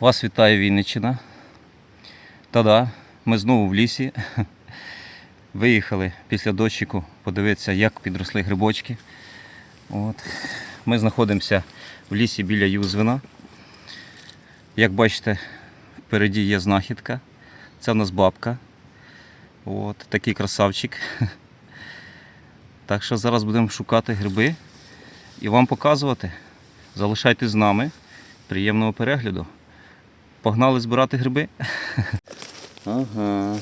Вас вітає Вінниччина. Та-да, ми знову в лісі. Виїхали після дощику подивитися, як підросли грибочки. От. Ми знаходимося в лісі біля Юзвина. Як бачите, впереді є знахідка. Це в нас бабка. От, такий красавчик. Так що зараз будемо шукати гриби і вам показувати. Залишайтесь з нами. Приємного перегляду. Погнали збирати гриби. Ага.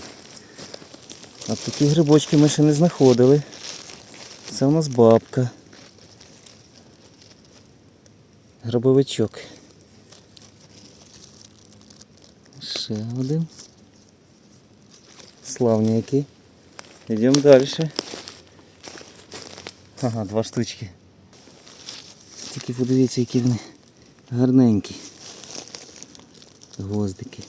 А такі грибочки ми ще не знаходили. Це у нас бабка. Грибовичок. Ще один. Славні які. Йдемо далі. Ага, два штучки. Тільки подивіться, які вони гарненькі. Гвоздики.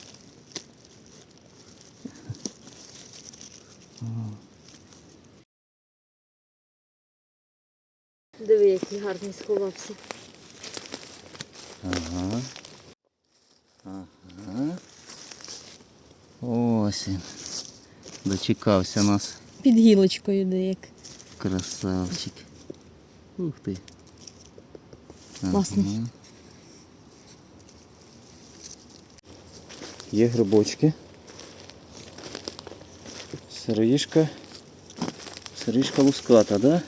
Диви, який гарний сховався. Ага. Ага. Ось він. Дочекався нас. Під гілочкою де як. Красавчик. Ух ти. Класний. Ага. Є грибочки. Сироїшка. Сироїшка луската, да?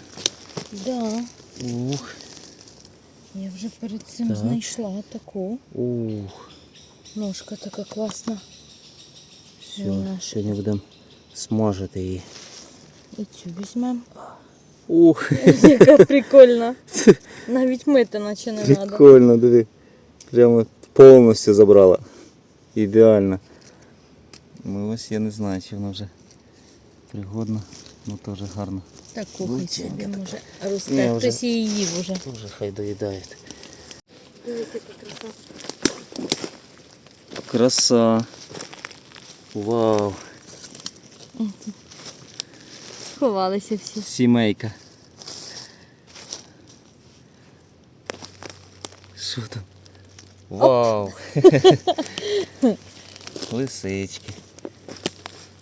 Да. Ух. Я вже перед цим Так. знайшла таку. Ух. Ножка така класна. Все, Вона. сьогодні будемо смажити її. І цю візьмемо. Ух. Яка прикольна. Навіть мити наче не треба. Прикольно, диви. Прямо повністю забрала. Ідеально. Ну ось я не знаю, чи воно вже пригодно, ну теж гарно. Величенька собі така. може росте. вже- Хтось її їв уже. Тоже хай доїдають. Дивись, яка краса. Краса. Вау. Сховалися всі. Сімейка. Що там? Вау. Лисички.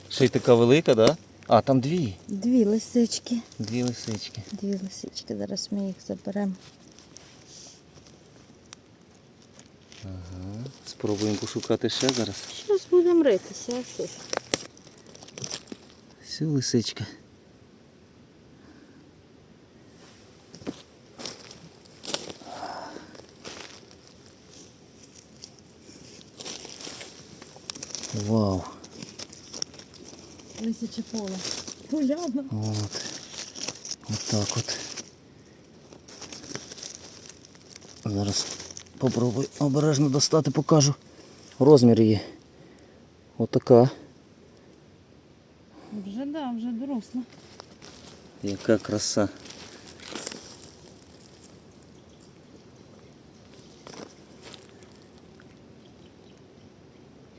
Ще й така велика, да? А, там дві. Дві лисички. Дві лисички. Дві лисички. Зараз ми їх заберемо. Ага. Спробуємо пошукати ще зараз. Зараз будемо ритися, а що ж. Все, лисичка. Лисиче поле. Поляна. От. От так от. Зараз попробую обережно достати, покажу. Розмір її. Отака. Вже да, вже доросла. Яка краса.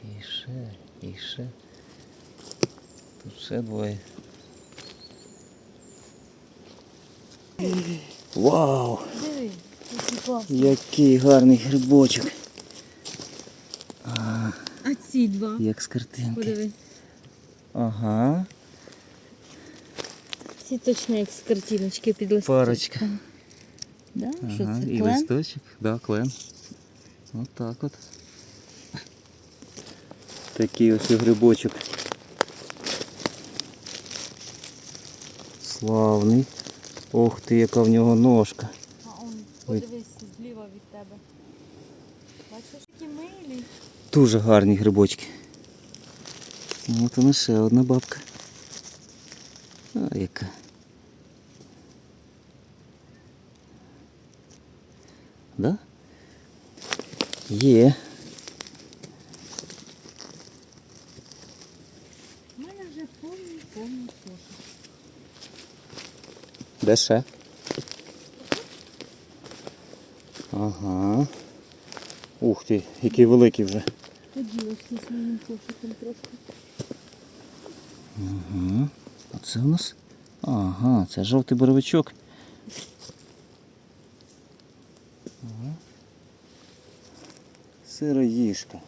І ще, і ще. Тут ще двоє. Вау! Диви, який класний. Який гарний грибочок. А ці два? Як з картинки. Подиви. Ага. Ці точно як з картиночки під листочком. Парочка. Да? Що це І клен? листочок, да, клен. От так от. Такий ось грибочок. Славний. Ох ти, яка в нього ножка. А он, подивись зліва від тебе. Бачиш, які милі. Дуже гарні грибочки. От вона ще одна бабка. А яка. Да? Є. Де ще? Ага. Ух ти, який великий вже. Поділишся своїм кошиком трошки. Угу. А це у нас? Ага, це жовтий боровичок. Ага. Сироїжка.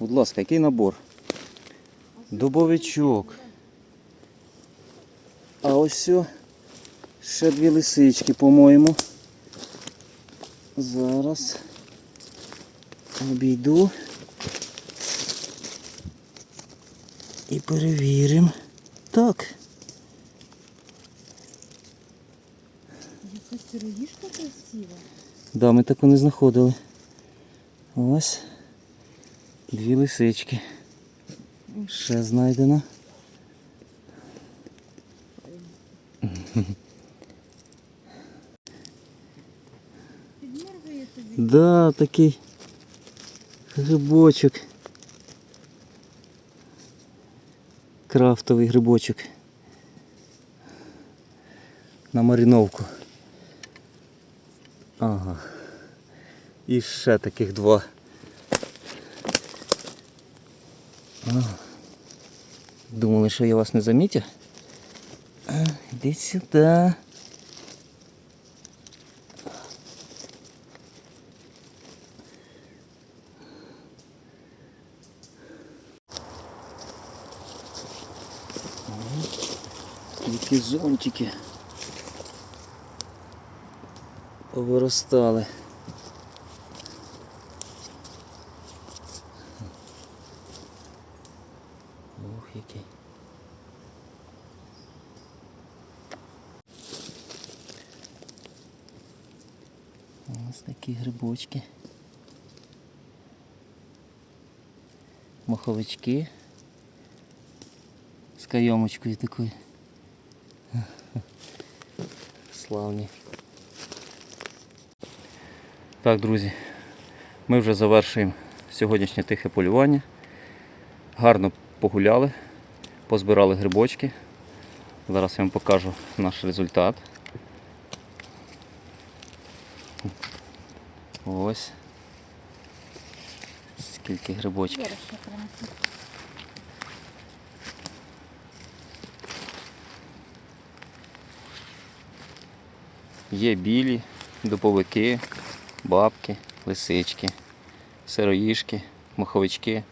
Будь ласка, який набор? Дубовичок. А ось сьо ще дві лисички, по-моєму. Зараз обійду і перевіримо. Так. Яка сироїжка красива. Да, ми таку не знаходили. Ось. Дві лисички. Ще знайдено. Да, такий грибочок. Крафтовий грибочок. На мариновку. Ага. І ще таких два. А. Думали, що я вас не замітив? Іди сюди. Які зонтики повиростали. Ох, який. Ось такі грибочки. Маховички з кайомочкою такою. Славні. Так, друзі, ми вже завершуємо сьогоднішнє тихе полювання. Гарно погуляли, позбирали грибочки. Зараз я вам покажу наш результат. Ось. Скільки грибочків. Зараз ще принесу. Є білі, дуповики, бабки, лисички, сироїшки, маховички.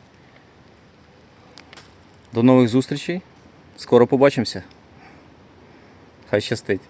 До нових зустрічей. Скоро побачимося. Хай щастить.